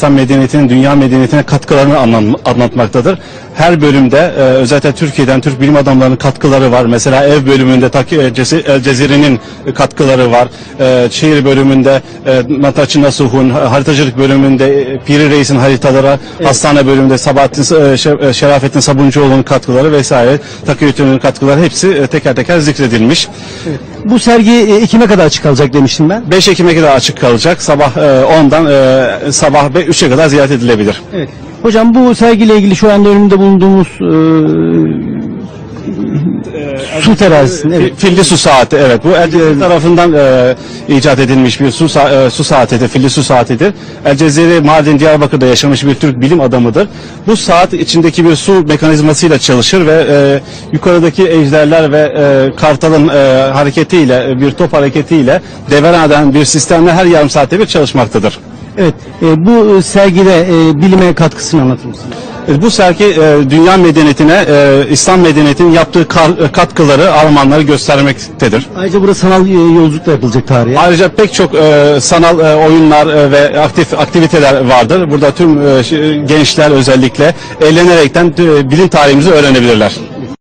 İslam medeniyetinin dünya medeniyetine katkılarını anlatmaktadır. Her bölümde e, özellikle Türkiye'den Türk bilim adamlarının katkıları var. Mesela ev bölümünde e, Cezi- El Cezire'nin katkıları var. E, şehir bölümünde e, Mataçı Nasuh'un, haritacılık bölümünde e, Piri Reis'in haritalara, hastane bölümünde Sabahattin e, Şe- e, Şerafettin Sabuncuoğlu'nun katkıları vesaire, Takiyütü'nün katkıları hepsi e, teker teker zikredilmiş. Bu sergi e, Ekim'e kadar açık kalacak demiştim ben. 5 Ekim'e kadar açık kalacak. Sabah e, 10'dan e, sabah 3'e kadar ziyaret edilebilir. Evet. Hocam bu sergiyle ilgili şu anda önümde bulunduğumuz e, su terazisinin evet. Filli su saati evet bu El Cezire tarafından e, icat edilmiş bir su, sa- e, su saatidir, filli su saatidir. El Cezire Mardin Diyarbakır'da yaşamış bir Türk bilim adamıdır. Bu saat içindeki bir su mekanizmasıyla çalışır ve e, yukarıdaki ejderler ve e, kartalın e, hareketiyle e, bir top hareketiyle devran eden bir sistemle her yarım saatte bir çalışmaktadır. Evet. e, bu sergide e, bilime katkısını anlatır mısınız? E, Bu sergi e, dünya medeniyetine, e, İslam medeniyetinin yaptığı kar- e, katkıları, armağanları göstermektedir. Ayrıca burada sanal e, yolculuk da yapılacak tarihe. Ayrıca pek çok e, sanal e, oyunlar e, ve aktif aktiviteler vardır. Burada tüm e, ş- gençler özellikle eğlenerekten e, bilim tarihimizi öğrenebilirler.